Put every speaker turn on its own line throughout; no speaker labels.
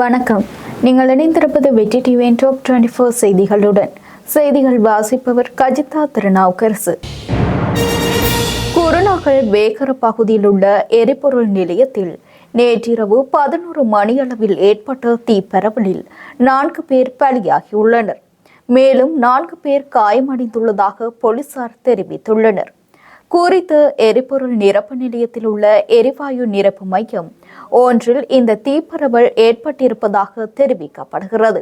வணக்கம். நீங்கள் இணைந்திருப்பது வெற்றி டிவியின் டாப் டுவெண்ட்டி ஃபோர் செய்திகளுடன். செய்திகள் வாசிப்பவர் கஜிதா திருநாவுக்கரசு. குருநாகல் வேகர பகுதியில் உள்ள எரிபொருள் நிலையத்தில் நேற்றிரவு பதினோரு மணியளவில் ஏற்பட்ட தீப்பரவலில் நான்கு பேர் பலியாகியுள்ளனர். மேலும் நான்கு பேர் காயமடைந்துள்ளதாக போலீசார் தெரிவித்துள்ளனர். குறித்த எரிபொருள் நிரப்பு நிலையத்தில் உள்ள எரிவாயு நிரப்பு மையம் ஒன்றில் இந்த தீப்பரவல் ஏற்பட்டிருப்பதாக தெரிவிக்கப்படுகிறது.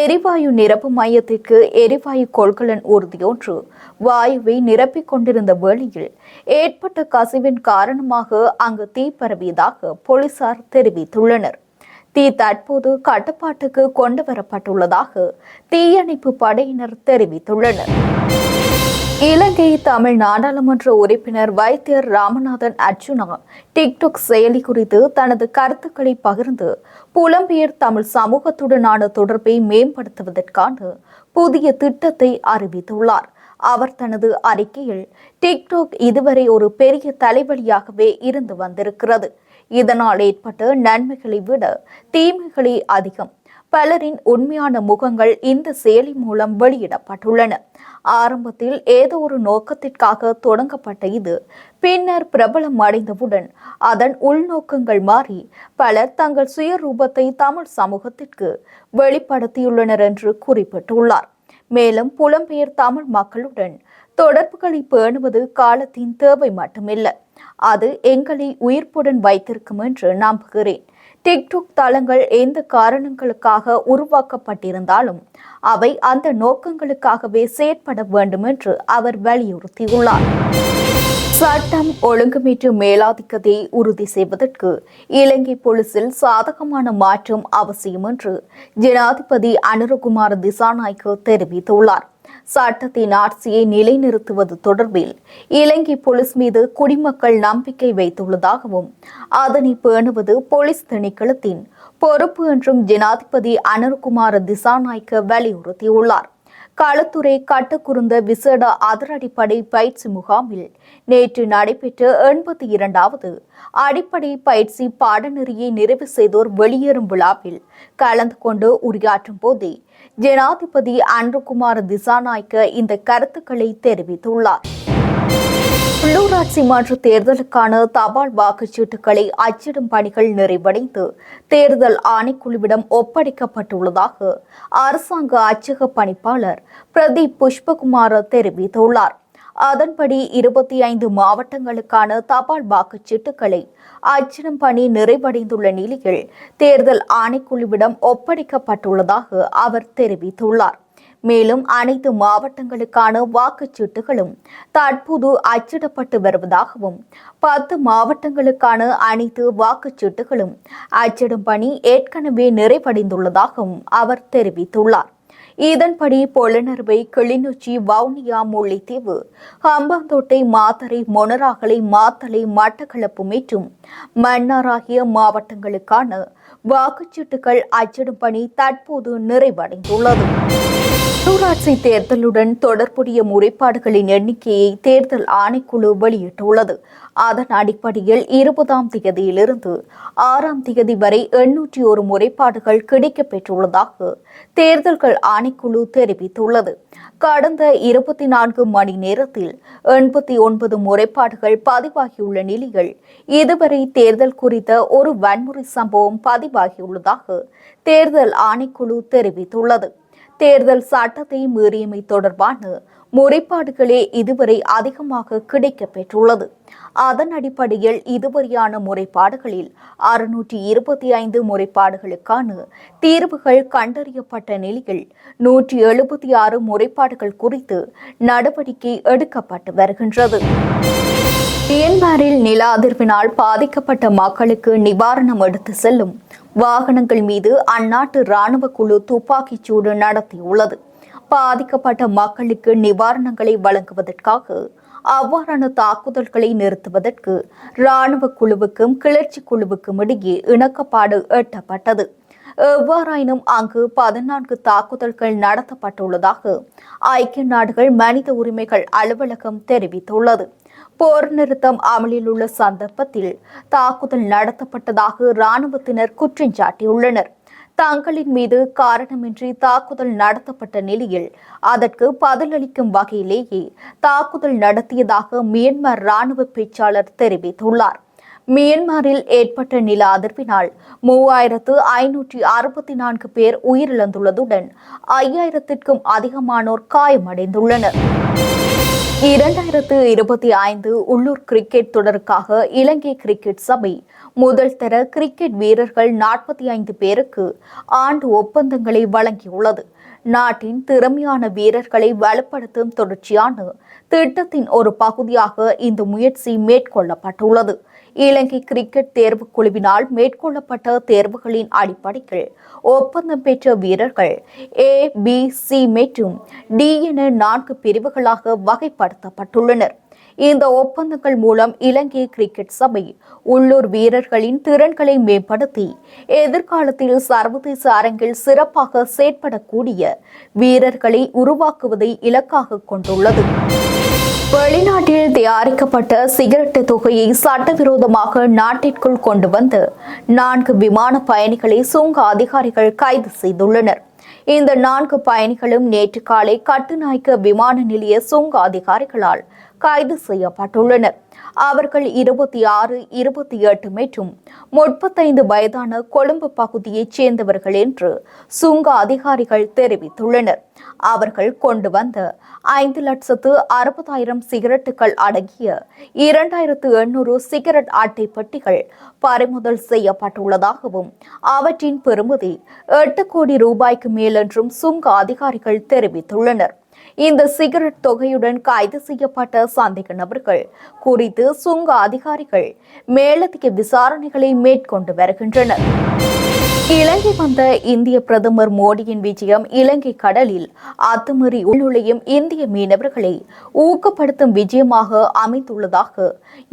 எரிவாயு நிரப்பு மையத்திற்கு எரிவாயு கொள்கலன் ஊர்தியொன்று வாயுவை நிரப்பிக் கொண்டிருந்த வேளையில் ஏற்பட்ட கசிவின் காரணமாக அங்கு தீ பரவியதாக போலீசார் தெரிவித்துள்ளனர். தீ தற்போது கட்டுப்பாட்டுக்கு கொண்டு வரப்பட்டுள்ளதாக தீயணைப்பு படையினர் தெரிவித்துள்ளனர். இலங்கை தமிழ் நாடாளுமன்ற உறுப்பினர் வைத்தியர் ராமநாதன் அர்ஜுனா டிக்டாக் செயலி குறித்து தனது கருத்துக்களை பகிர்ந்து புலம்பெயர் தமிழ் சமூகத்துடனான தொடர்பை மேம்படுத்துவதற்கான புதிய திட்டத்தை அறிவித்துள்ளார். அவர் தனது அறிக்கையில் டிக்டாக் இதுவரை ஒரு பெரிய தலைவலியாகவே இருந்து வந்திருக்கிறது. இதனால் ஏற்பட்ட நன்மைகளை விட தீமைகளே அதிகம். பலரின் உண்மையான முகங்கள் இந்த செயலி மூலம் வெளியிடப்பட்டுள்ளன. ஆரம்பத்தில் ஏதோ ஒரு நோக்கத்திற்காக தொடங்கப்பட்ட இது பின்னர் பிரபலம் அடைந்தவுடன் அதன் உள்நோக்கங்கள் மாறி பலர் தங்கள் சுயரூபத்தை தமிழ் சமூகத்திற்கு வெளிப்படுத்தியுள்ளனர் என்று குறிப்பிட்டுள்ளார். மேலும் புலம்பெயர் தமிழ் மக்களுடன் தொடர்புகளை பேணுவது காலத்தின் தேவை மட்டுமில்லை. அது எங்களை உயிர்ப்புடன் வைத்திருக்கும் என்று நம்புகிறேன். டிக்டாக் தளங்கள் எந்த காரணங்களுக்காக உருவாக்கப்பட்டிருந்தாலும் அவை அந்த நோக்கங்களுக்காகவே செயற்பட வேண்டும் என்று அவர் வலியுறுத்தியுள்ளார். சட்டம் ஒழுங்குமீட்டு மேலாதிக்கத்தை உறுதி செய்வதற்கு இலங்கை போலீசில் சாதகமான மாற்றம் அவசியம் என்று ஜனாதிபதி அனுரகுமார் திசாநாய்க்கு தெரிவித்துள்ளார். சட்டத்தின் ஆட்சியை நிலைநிறுத்துவது தொடர்பில் இலங்கை போலீஸ் மீது குடிமக்கள் நம்பிக்கை வைத்துள்ளதாகவும் அதனை பேணுவது போலீஸ் திணைக்களத்தின் பொறுப்பு என்றும் ஜனாதிபதி அனர்குமார் திசாநாய்க்க வலியுறுத்தியுள்ளார். களத்துறை கட்டுக்குருந்த விசேட அதிரடிப்படை பயிற்சி முகாமில் நேற்று நடைபெற்ற எண்பத்தி இரண்டாவது அடிப்படை பயிற்சி பாடநெறியை நிறைவு செய்தோர் வெளியேறும் விழாவில் கலந்து கொண்டு உரையாற்றும் போதே ஜனாதிபதி அன்ருகுமார் திசாநாய்க்க இந்த கருத்துக்களை தெரிவித்துள்ளார். உள்ளூராட்சி மன்ற தேர்தலுக்கான தபால் வாக்குச்சீட்டுகளை அச்சிடும் பணிகள் நிறைவடைந்து தேர்தல் ஆணைக்குழுவிடம் ஒப்படைக்கப்பட்டுள்ளதாக அரசாங்க அச்சக பணிப்பாளர் பிரதீப் புஷ்பகுமார் தெரிவித்துள்ளார். அதன்படி இருபத்தி ஐந்து மாவட்டங்களுக்கான தபால் வாக்குச்சீட்டுகளை அச்சிடும் பணி நிறைவடைந்துள்ள நிலையில் தேர்தல் ஆணைக்குழுவிடம் ஒப்படைக்கப்பட்டுள்ளதாக அவர் தெரிவித்துள்ளார். மேலும் அனைத்து மாவட்டங்களுக்கான வாக்குச்சீட்டுகளும் தற்போது அச்சிடப்பட்டு வருவதாகவும் பத்து மாவட்டங்களுக்கான அனைத்து வாக்குச்சீட்டுகளும் அச்சிடும் பணி ஏற்கனவே நிறைவடைந்துள்ளதாகவும் அவர் தெரிவித்துள்ளார். இதன்படி பொலனர்வை கிளிநொச்சி வவுனியா முல்லைத்தீவு ஹம்பாந்தோட்டை மாத்தறை மொனராகலை மாத்தலை மட்டக்களப்பு மற்றும் மன்னாராகிய மாவட்டங்களுக்கான வாக்குச்சீட்டுகள் அச்சிடும் பணி தற்போது நிறைவடைந்துள்ளது. உள்ளூராட்சி தேர்தலுடன் தொடர்புடைய முறைப்பாடுகளின் எண்ணிக்கையை தேர்தல் ஆணைக்குழு வெளியிட்டுள்ளது. அதன் அடிப்படையில் இருபதாம் தேதியிலிருந்து ஆறாம் தேதி வரை எண்ணூற்றி ஒரு முறைப்பாடுகள் கிடைக்கப்பெற்றுள்ளதாக தேர்தல்கள் ஆணைக்குழு தெரிவித்துள்ளது. கடந்த இருபத்தி நான்கு மணி நேரத்தில் எண்பத்தி ஒன்பது முறைப்பாடுகள் பதிவாகியுள்ள நிலையில் இதுவரை தேர்தல் குறித்த ஒரு வன்முறை சம்பவம் பதிவாகியுள்ளதாக தேர்தல் ஆணைக்குழு தெரிவித்துள்ளது. தேர்தல் சட்டத்தை மீறியமை தொடர்பான முறைப்பாடுகளே இதுவரை அதிகமாக கிடைக்கப்பெற்றுள்ளது. அதன் அடிப்படையில் இதுவரையான முறைப்பாடுகளில் அறுநூற்றி இருபத்தி ஐந்து முறைப்பாடுகளுக்கான தீர்வுகள் கண்டறியப்பட்ட நிலையில் நூற்றி எழுபத்தி ஆறு முறைப்பாடுகள் குறித்து நடவடிக்கை எடுக்கப்பட்டு வருகின்றது. மியன்மாரில் நில அதிர்வினால் பாதிக்கப்பட்ட மக்களுக்கு நிவாரணம் எடுத்து செல்லும் வாகனங்கள் மீது அந்நாட்டு ராணுவ குழு துப்பாக்கிச் சூடு நடத்தியுள்ளது. பாதிக்கப்பட்ட மக்களுக்கு நிவாரணங்களை வழங்குவதற்காக அவ்வாறான தாக்குதல்களை நிறுத்துவதற்கு ராணுவ குழுவுக்கும் கிளர்ச்சி குழுவுக்கும் இடையே இணக்கப்பாடு எட்டப்பட்டது. எவ்வாறாயினும் அங்கு பதினான்கு தாக்குதல்கள் நடத்தப்பட்டுள்ளதாக ஐக்கிய நாடுகள் மனித உரிமைகள் அலுவலகம் தெரிவித்துள்ளது. போர் நிறுத்தம் அமலில் உள்ள சந்தர்ப்பத்தில் தாக்குதல் நடத்தப்பட்டதாக இராணுவத்தினர் குற்றம் சாட்டியுள்ளனர். தங்களின் மீது காரணமின்றி தாக்குதல் நடத்தப்பட்ட நிலையில் அதற்கு பதிலளிக்கும் வகையிலேயே தாக்குதல் நடத்தியதாக மியான்மர் ராணுவ பேச்சாளர் தெரிவித்துள்ளார். மியான்மரில் ஏற்பட்ட நில அதிர்வினால் மூவாயிரத்து ஐநூற்றி அறுபத்தி நான்கு பேர் உயிரிழந்துள்ளதுடன் ஐயாயிரத்திற்கும் அதிகமானோர் காயமடைந்துள்ளனர். இரண்டாயிரத்து இருபத்தி ஐந்து உள்ளூர் கிரிக்கெட் தொடருக்காக இலங்கை கிரிக்கெட் சபை முதல் தர கிரிக்கெட் வீரர்கள் நாற்பத்தி ஐந்து பேருக்கு ஆண்டு ஒப்பந்தங்களை வழங்கியுள்ளது. நாட்டின் திறமையான வீரர்களை வலுப்படுத்தும் தொடர்ச்சியான திட்டத்தின் ஒரு பகுதியாக இந்த முயற்சி மேற்கொள்ளப்பட்டுள்ளது. இலங்கை கிரிக்கெட் தேர்வு குழுவினால் மேற்கொள்ளப்பட்ட தேர்வுகளின் அடிப்படையில் ஒப்பந்தம் பெற்ற வீரர்கள் ஏ பி சி மற்றும் டி என நான்கு பிரிவுகளாக வகைப்படுத்தப்பட்டுள்ளனர். இந்த ஒப்பந்தங்கள் மூலம் இலங்கை கிரிக்கெட் சபை உள்ளூர் வீரர்களின் திறன்களை மேம்படுத்தி எதிர்காலத்தில் சர்வதேச அரங்கில் சிறப்பாக செயற்படக்கூடிய வீரர்களை உருவாக்குவதை இலக்காக கொண்டுள்ளது. வெளிநாட்டில் தயாரிக்கப்பட்ட சிகரெட்டு தொகையை சட்டவிரோதமாக நாட்டிற்குள் கொண்டு வந்து நான்கு விமான பயணிகளை சுங்க அதிகாரிகள் கைது செய்துள்ளனர். இந்த நான்கு பயணிகளும் நேற்று காலை கட்டுநாயக்க விமான நிலைய சுங்க அதிகாரிகளால் கைது செய்யப்பட்டுள்ளனர். அவர்கள் இருபத்தி ஆறு இருபத்தி எட்டு மற்றும் முப்பத்தைந்து வயதான கொழும்பு பகுதியைச் சேர்ந்தவர்கள் என்று சுங்க அதிகாரிகள் தெரிவித்துள்ளனர். அவர்கள் கொண்டு வந்த ஐந்து லட்சத்து அறுபதாயிரம் சிகரெட்டுகள் அடங்கிய இரண்டாயிரத்து எண்ணூறு சிகரெட் அட்டை பெட்டிகள் பறிமுதல் செய்யப்பட்டுள்ளதாகவும் அவற்றின் பெறுமதி எட்டு கோடி ரூபாய்க்கு மேல் என்றும் சுங்க அதிகாரிகள் தெரிவித்துள்ளனர். இந்த சிகரெட் தொகையுடன் கைது செய்யப்பட்ட சந்தேக நபர்கள் குறித்து சுங்க அதிகாரிகள் மேலதிக விசாரணைகளை மேற்கொண்டு வருகின்றனர். இலங்கை வந்த இந்திய பிரதமர் மோடியின் விஜயம் இலங்கை கடலில் அத்துமீறி உள்நுழையும் இந்திய மீனவர்களை ஊக்கப்படுத்தும் விஜயமாக அமைந்துள்ளதாக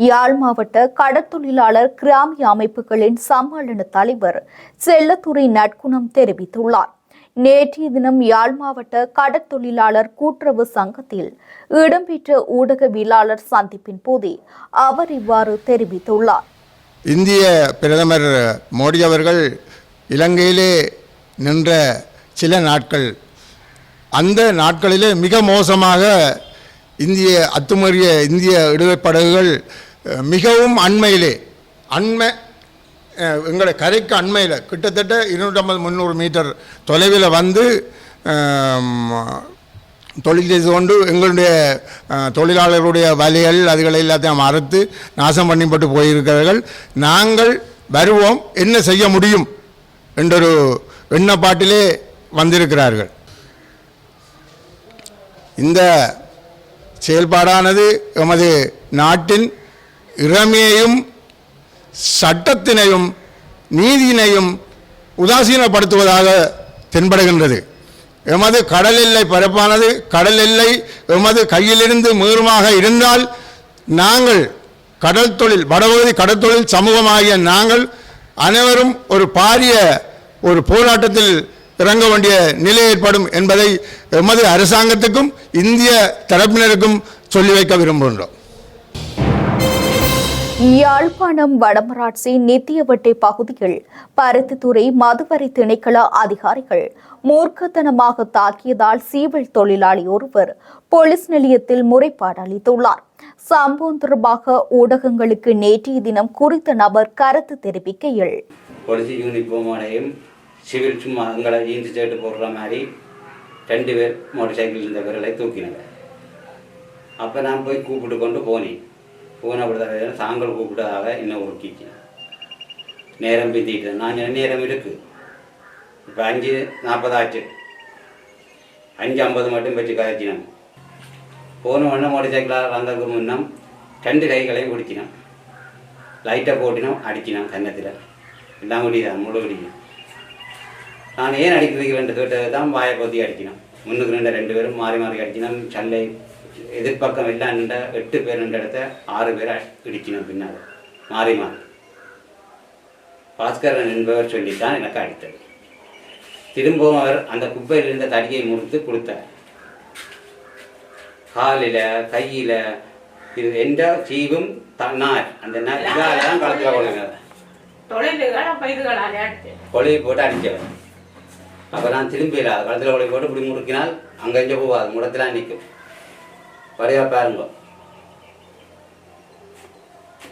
யாழ் மாவட்ட கடற்தொழிலாளர் கிராமிய அமைப்புகளின் சம்மேளன தலைவர் செல்லத்துறை நட்குணம் தெரிவித்துள்ளார். நேற்றைய தினம் யாழ் மாவட்ட கடற்தொழிலாளர் கூட்டுறவு சங்கத்தில் இடம்பெற்ற ஊடகவியலாளர் சந்திப்பின் போதே அவர் இவ்வாறு தெரிவித்துள்ளார்.
இந்திய பிரதமர் மோடி அவர்கள் இலங்கையிலே நின்ற சில நாட்கள் அந்த நாட்களிலே மிக மோசமாக இந்திய அத்துமறிய இந்திய விடுதலை படகுகள் மிகவும் அண்மையிலே அண்மை எங்களை கரைக்கு அண்மையில் கிட்டத்தட்ட இருநூற்றம்பது முந்நூறு மீட்டர் தொலைவில் வந்து தொழில் செய்து கொண்டு எங்களுடைய தொழிலாளர்களுடைய வலைகள் அதுகளை எல்லாத்தையும் மறுத்து நாசம் பண்ணிப்பட்டு போயிருக்கிறார்கள். நாங்கள் வருவோம் என்ன செய்ய முடியும் என்றொரு எண்ணப்பாட்டிலே வந்திருக்கிறார்கள். இந்த செயல்பாடானது எமது நாட்டின் இறமையையும் சட்டத்தினையும் நீதியினையும் உதாசீனப்படுத்துவதாக தென்படுகின்றது. எமது கடல் எல்லை பரப்பானது கடல் எல்லை எமது கையிலிருந்து மீறுமாக இருந்தால் நாங்கள் கடல் தொழில் வடபகுதி கடற்தொழில் சமூகமாகிய நாங்கள் அனைவரும் ஒரு பாரிய ஒரு போராட்டத்தில் இறங்க வேண்டிய நிலை ஏற்படும் என்பதை எமது அரசாங்கத்துக்கும் இந்திய தரப்பினருக்கும் சொல்லி வைக்க விரும்புகின்றோம்.
யாழ்ப்பாணம் வடமராட்சி நித்தியவட்டை பகுதியில் பருத்தித்துறை மதுவரை திணைக்கள அதிகாரிகள் மூர்க்கத்தனமாக தாக்கியதால் சீவல் தொழிலாளி ஒருவர் போலீஸ் நிலையத்தில் முறைப்பாடு அளித்துள்ளார். சம்பவம் தொடர்பாக ஊடகங்களுக்கு நேற்றைய தினம் குறித்த நபர் கருத்து தெரிவிக்கையில்
பொலிசி யூனிஃபார்மோடையும் சிவில் சும்மா எங்களை ஈந்து சேட்டு போடுற மாதிரி ரெண்டு பேர் மோட்டர் சைக்கிள் இருந்தவர்களை தூக்கினாங்க. அப்போ நான் போய் கூப்பிட்டு கொண்டு போனேன். போன அப்படிதான் சாங்கல் கூப்பிட்டதாக இன்னும் உருக்கிச்சு நேரம் பிந்திட்டு நான் என்ன நேரம் இருக்கு? இப்போ அஞ்சு நாற்பதாச்சு அஞ்சு ஐம்பது மட்டும் வச்சு காய்ச்சினோம் போன உடனே மோட்டர் சைக்கிளாக வந்ததுக்கு முன்னம் ரெண்டு கைகளையும் பிடிச்சினோம் லைட்டை போட்டினோம் அடிச்சினோம் கன்னத்தில். எல்லாம் முடியுதான் முழு முடியும் நான் ஏன் அடிக்கிறதுக்கு கேட்டது தான் வாயை கொத்தி அடிக்கணும் முன்னுக்கு ரெண்டு ரெண்டு பேரும் மாறி மாறி அடிக்கணும் சல்லை எதிர்ப்பக்கம் எல்லாம் நின்ற எட்டு பேர் நின்ற இடத்த ஆறு பேரை இடிக்கணும் பின்னால் மாறி மாறி. பாஸ்கரன் என்பவர் சொல்லித்தான் எனக்கு அடித்தது. திரும்பவும் அவர் அந்த குப்பையில் இருந்த தடியை முறித்து கொடுத்தார். காலில் கையில் இது எந்த சீவும் தன்னார். அந்த நா- இதால தான் கழுத்தில் கொள்ளுங்க கொலையை போட்டு அடித்தவர். அப்போ நான் திரும்பிடல கழுத்தில் உடைய போட்டு இப்படி முறுக்கினால் அங்கே இங்கே போகாது முடத்தில் நிற்கும். வரையா பாருங்க.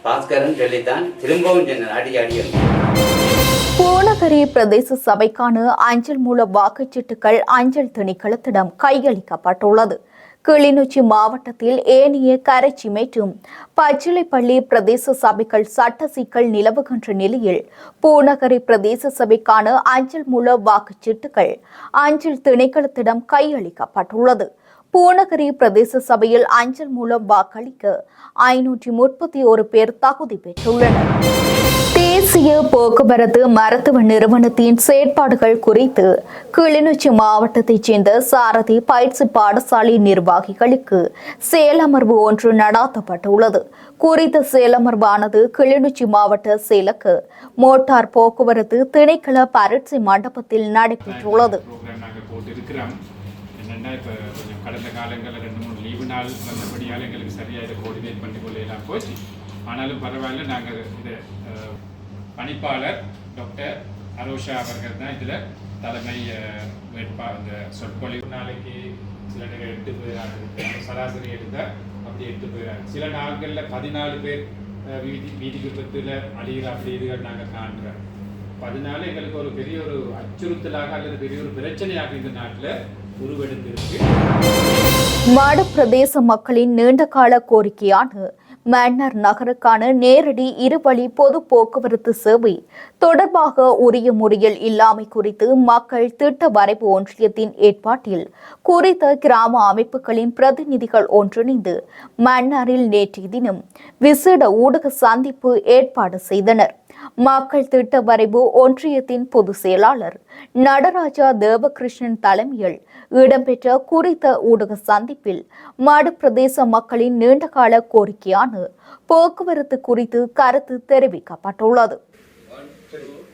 பாஸ்கரன் சொல்லித்தான் திரும்பவும் சொன்னார் அடி அடிக்கணும்
பூனகரி பிரதேச சபைக்கான அஞ்சல் மூல வாக்குச்சீட்டுகள் அஞ்சல் திணைக்களத்திடம் கையளிக்கப்பட்டுள்ளது. கிளிநொச்சி மாவட்டத்தில் ஏனைய கரைச்சி மற்றும் பச்சிலைப்பள்ளி பிரதேச சபைகள் சட்ட சிக்கல் நிலவுகின்ற நிலையில் பூநகரி பிரதேச சபைக்கான அஞ்சல் மூல வாக்குச்சீட்டுகள் அஞ்சல் திணைக்களத்திடம் கையளிக்கப்பட்டுள்ளது. பூநகரி பிரதேச சபையில் அஞ்சல் மூலம் வாக்களிக்க ஐநூற்றி முப்பத்தி ஒரு பேர் தகுதி பெற்றுள்ளனர். தேசிய போக்குவரத்து மருத்துவ நிறுவனத்தின் செயற்பாடுகள் குறித்து கிளிநொச்சி மாவட்டத்தைச் சேர்ந்த சாரதி பயிற்சி பாடசாலை நிர்வாகிகளுக்கு செயலமர்வு ஒன்று நடாத்தப்பட்டுள்ளது. குறித்த செயலமர்வானது கிளிநொச்சி மாவட்ட செயலக்கு மோட்டார் போக்குவரத்து திணைக்கள பரீட்சை மண்டபத்தில் நடைபெற்றுள்ளது.
கடந்த காலங்களில் ரெண்டு மூணு லீவு நாள் வந்தபடியால் எங்களுக்கு சரியாக இதை கோஆர்டினேட் பண்ணி கொள்ளையெல்லாம் போச்சு. ஆனாலும் பரவாயில்ல நாங்கள் இதை பணிப்பாளர் டாக்டர் அரோஷா அவர்கள் தான் இதில் தலைமை அஹ், வேட்பா இந்த சொற்பொழிவு. நாளைக்கு சில நேரம் எட்டு பேர் ஆகுது. சராசரி எடுத்தால் அப்படி எட்டு பேர் ஆகுது. சில நாட்களில் பதினாலு பேர் வீதி வீதி விபத்தில் அழிகிற அப்படி இதுகள் நாங்கள் காண்கிறோம் அப்ப அதனால எங்களுக்கு ஒரு பெரிய ஒரு அச்சுறுத்தலாக அல்லது பெரிய ஒரு பிரச்சனையாக இந்த நாட்டில்
மாடு பிரதேச மக்களின் நீண்டகால கோரிக்கையான மன்னர் நகருக்கான நேரடி இருவழி பொது போக்குவரத்து சேவை தொடர்பாக உரிய முறையில் இல்லாமை குறித்து மக்கள் திட்ட வரைவு ஒன்றியத்தின் ஏற்பாட்டில் குறித்த கிராம அமைப்புகளின் பிரதிநிதிகள் ஒன்றிணைந்து மன்னாரில் நேற்றைய தினம் விசேட ஊடக சந்திப்பு ஏற்பாடு செய்தனர். மக்கள் திட்ட வரைவு ஒன்றியத்தின் பொதுச் செயலாளர் நடராஜா தேவகிருஷ்ணன் தலைமையில் இடம்பெற்ற குறித்த ஊடக சந்திப்பில் மடு பிரதேச மக்களின் நீண்டகால கோரிக்கையான போக்குவரத்து குறித்து கருத்து தெரிவிக்கப்பட்டுள்ளது.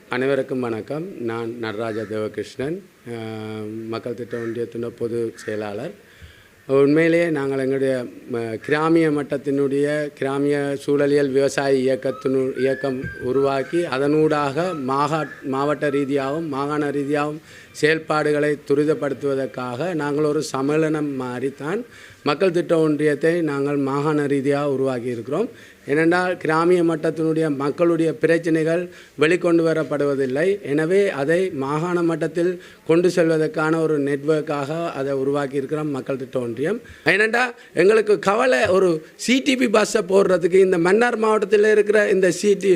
அனைவருக்கும் வணக்கம். நான் நடராஜா தேவகிருஷ்ணன் மக்கள் திட்ட ஒன்றியத்தின் பொது செயலாளர். உண்மையிலேயே நாங்கள் எங்களுடைய கிராமிய மட்டத்தினுடைய கிராமிய சூழலியல் விவசாய இயக்கத்தினு இயக்கம் உருவாக்கி அதனூடாக மாகா மாவட்ட ரீதியாகவும் மாகாண ரீதியாகவும் செயல்பாடுகளை துரிதப்படுத்துவதற்காக நாங்கள் ஒரு சம்மேளனம் மாதிரித்தான் மக்கள் திட்ட ஒன்றியத்தை நாங்கள் மாகாண ரீதியாக உருவாக்கி இருக்கிறோம். ஏனென்றால் கிராமிய மட்டத்தினுடைய மக்களுடைய பிரச்சனைகள் வெளிக்கொண்டு வரப்படுவதில்லை. எனவே அதை மாகாண மட்டத்தில் கொண்டு செல்வதற்கான ஒரு நெட்வொர்க்காக அதை உருவாக்கி இருக்கிறோம் மக்கள் திட்ட ஒன்றியம். ஏனென்றால் எங்களுக்கு கவலை ஒரு சிடிபி பஸ்ஸை போடுறதுக்கு இந்த மன்னார் மாவட்டத்தில் இருக்கிற இந்த சிடி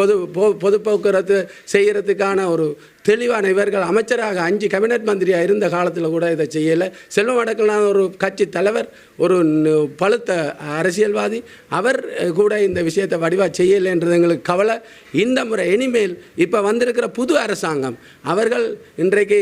பொது பொது போக்குவரத்து செய்கிறதுக்கான ஒரு தெளிவான இவர்கள் அமைச்சராக அஞ்சு கேபினட் மந்திரியாக இருந்த காலத்தில் கூட இதை செய்யலை. செல்வம் அடக்கலான ஒரு கட்சி தலைவர் ஒரு பழுத்த அரசியல்வாதி. அவர் கூட இந்த விஷயத்தை வடிவாக செய்யலைன்றது எங்களுக்கு கவலை. இந்த முறை இனிமேல் இப்போ வந்திருக்கிற புது அரசாங்கம் அவர்கள் இன்றைக்கு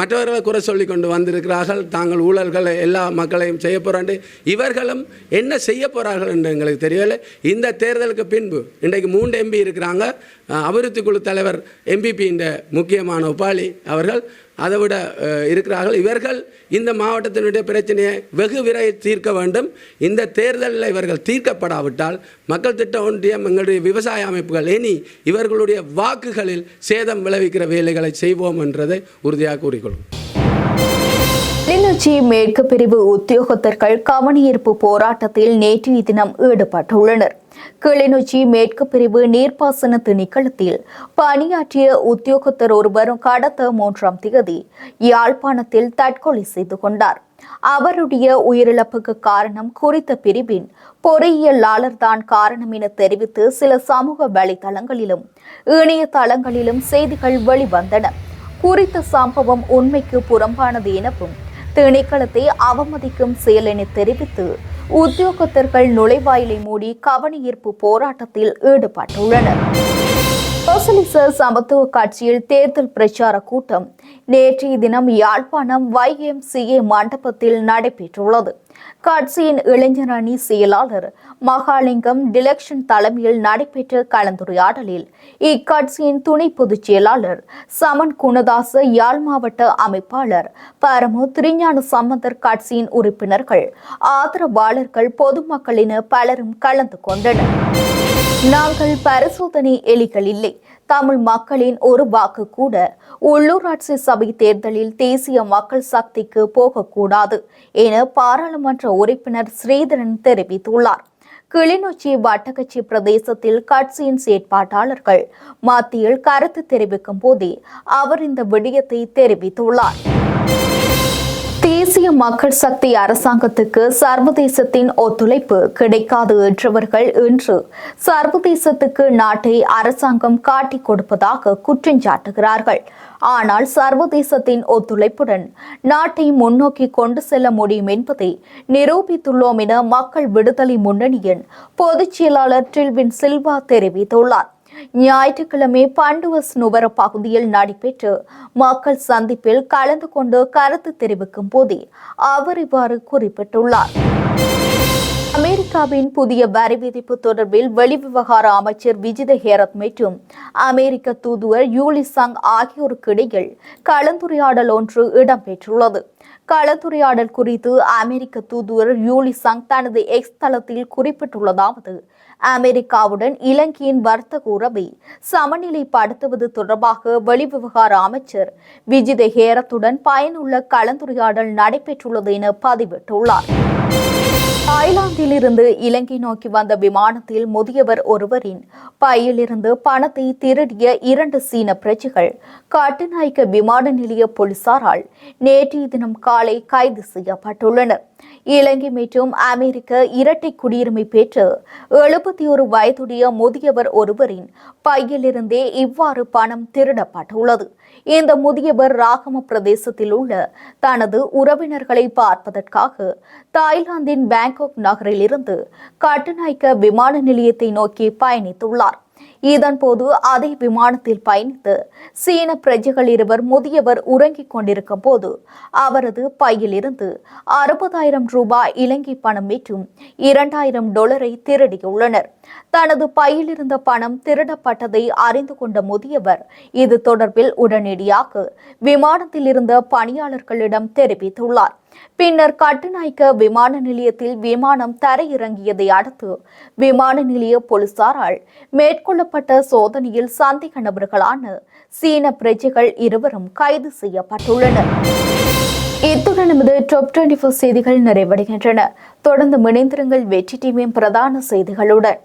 மற்றவர்களை குறை சொல்லி கொண்டு வந்திருக்கிறார்கள். தாங்கள் ஊழல்களை எல்லா மக்களையும் செய்ய போகிறாண்டு இவர்களும் என்ன செய்ய போகிறார்கள் என்று எங்களுக்கு தெரியலை. இந்த தேர்தலுக்கு பின்பு இன்றைக்கு மூன்று எம்பி இருக்கிறாங்க. அபிவிருத்தி குழு தலைவர் எம்பிபி இந்த முக்கியமான உபாலி அவர்கள். அதை விட இருக்கிறார்கள். இவர்கள் இந்த மாவட்டத்தினுடைய பிரச்சனையை வெகு விரைவில் தீர்க்க வேண்டும். இந்த தேர்தலில் இவர்கள் தீர்க்கப்படாவிட்டால் மக்கள் திட்ட ஒன்றியம் எங்களுடைய விவசாய அமைப்புகள் இனி இவர்களுடைய வாக்குகளில் சேதம் விளைவிக்கிற வேலைகளை செய்வோம் என்றதை உறுதியாக கூறிக்கொள்ளும்
கிளிநொச்சி மேற்கு பிரிவு உத்தியோகத்தர்கள் கவனியீர்ப்பு போராட்டத்தில் நேற்றைய தினம் ஈடுபட்டுள்ளனர். கிளிநொச்சி மேற்கு பிரிவு நீர்ப்பாசன திணைக்களத்தில் பணியாற்றிய உத்தியோகத்தர் ஒருவர் கடந்த மூன்றாம் தேதி யாழ்ப்பாணத்தில் தற்கொலை செய்து கொண்டார். அவருடைய உயிரிழப்புக்கு காரணம் குறித்த பிரிவின் பொறியியலாளர் தான் காரணம் என தெரிவித்து சில சமூக வலைதளங்களிலும் இணையதளங்களிலும் செய்திகள் வெளிவந்தன. குறித்த சம்பவம் உண்மைக்கு புறம்பானது எனவும் திணைக்களத்தை அவமதிக்கும் செயல் என தெரிவித்து உத்தியோகத்தர்கள் நுழைவாயிலை மூடி கவனஈர்ப்பு போராட்டத்தில் ஈடுபட்டுள்ளனர். சோசலிச சமத்துவ கட்சியில் தேர்தல் பிரச்சார கூட்டம் நேற்றைய தினம் யாழ்ப்பாணம் வைஎம்சிஏ மண்டபத்தில் நடைபெற்றுள்ளது. கட்சியின் இளைஞர் அணி செயலாளர் மகாலிங்கம் டிலக்ஷன் தலைமையில் நடைபெற்ற கலந்துரையாடலில் இக்கட்சியின் துணை பொதுச் செயலாளர் சமன் குணதாச யாழ் மாவட்ட அமைப்பாளர் பரமு திருஞான சம்பந்தர் கட்சியின் உறுப்பினர்கள் ஆதரவாளர்கள் பொதுமக்களின பலரும் கலந்து கொண்டனர். நாங்கள் பரிசோதனை எலிகள் இல்லை. தமிழ் மக்களின் ஒரு வாக்கு கூட உள்ளூராட்சி சபை தேர்தலில் தேசிய மக்கள் சக்திக்கு போகக்கூடாது என பாராளுமன்ற உறுப்பினர் ஸ்ரீதரன் தெரிவித்துள்ளார். கிளிநொச்சி வட்டக்கட்சி பிரதேசத்தில் கட்சியின் செயற்பாட்டாளர்கள் மத்தியில் கருத்து தெரிவிக்கும் போதே அவர் இந்த விடயத்தை தெரிவித்துள்ளார். தேசிய மக்கள் சக்தி அரசாங்கத்துக்கு சர்வதேசத்தின் ஒத்துழைப்பு கிடைக்காது என்றவர்கள் இன்று சர்வதேசத்துக்கு நாட்டை அரசாங்கம் காட்டிக் கொடுப்பதாக குற்றஞ்சாட்டுகிறார்கள். ஆனால் சர்வதேசத்தின் ஒத்துழைப்புடன் நாட்டை முன்னோக்கி கொண்டு செல்ல முடியும் என்பதை நிரூபித்துள்ளோம் என மக்கள் விடுதலை முன்னணியின் பொதுச் செயலாளர் டில்வின் சில்வா தெரிவித்துள்ளார். ஞாயிற்றுக்கிழமை பண்டுவஸ் நுவர பகுதியில் நடைபெற்ற மக்கள் சந்திப்பில் கலந்து கொண்டு கருத்து தெரிவிக்கும் போதே அவர் இவ்வாறு குறிப்பிட்டுள்ளார். அமெரிக்காவின் புதிய வரி விதிப்பு தொடர்பில் வெளிவிவகார அமைச்சர் விஜித ஹேரத் மற்றும் அமெரிக்க தூதுவர் யூலி சங் ஆகியோருக்கு இடையில் கலந்துரையாடல் ஒன்று இடம்பெற்றுள்ளது. கலந்துரையாடல் குறித்து அமெரிக்க தூதுவர் யூலி சங் தனது எக்ஸ் தளத்தில் குறிப்பிட்டுள்ளதாவது அமெரிக்காவுடன் இலங்கையின் வர்த்தக உறவை சமநிலைப்படுத்துவது தொடர்பாக வெளிவிவகார அமைச்சர் விஜித ஹேரத்துடன் பயனுள்ள கலந்துரையாடல் நடைபெற்றுள்ளது என பதிவிட்டுள்ளார். தாய்லாந்திலிருந்து இலங்கை நோக்கி வந்த விமானத்தில் முதியவர் ஒருவரின் பையிலிருந்து பணத்தை திருடிய இரண்டு சீன பிரஜைகள் கட்டுநாயக்க விமான நிலைய போலீசாரால் நேற்றைய தினம் காலை கைது செய்யப்பட்டுள்ளனர். இலங்கை மற்றும் அமெரிக்க இரட்டை குடியுரிமை பெற்று எழுபத்தி ஒரு வயதுடைய முதியவர் ஒருவரின் பையிலிருந்தே இவ்வாறு பணம் திருடப்பட்டுள்ளது. இந்த முதியவர் ராகம பிரதேசத்தில் உள்ள தனது உறவினர்களை பார்ப்பதற்காக தாய்லாந்தின் பேங்காக் நகரிலிருந்து கட்டுநாய்க்க விமான நிலையத்தை நோக்கி பயணித்துள்ளார். இதன்போது அதே விமானத்தில் பயணித்து சீன பிரஜைகள் இருவர் முதியவர் உறங்கிக் கொண்டிருக்கும் போது அவரது பையிலிருந்து அறுபதாயிரம் ரூபாய் இலங்கை பணம் மற்றும் இரண்டாயிரம் டாலரை திருடியுள்ளனர். தனது பையில் இருந்த பணம் திருடப்பட்டதை அறிந்து கொண்ட முதியவர் இது தொடர்பில் உடனடியாக விமானத்தில் இருந்த பணியாளர்களிடம் தெரிவித்துள்ளார். பின்னர் கட்டுநாய்க்க விமான நிலையத்தில் விமானம் தரையிறங்கியதை அடுத்து விமான நிலைய போலீசாரால் நடத்தப்பட்ட சோதனையில் சந்தேக நபர்களான சீன பிரஜைகள் இருவரும் கைது செய்யப்பட்டுள்ளனர். இத்துடன் நமது டாப் டுவெண்டி செய்திகள் நிறைவடைகின்றன. தொடர்ந்து இணைந்திருங்கள். வெற்றி டிவியின் பிரதான செய்திகளுடன்.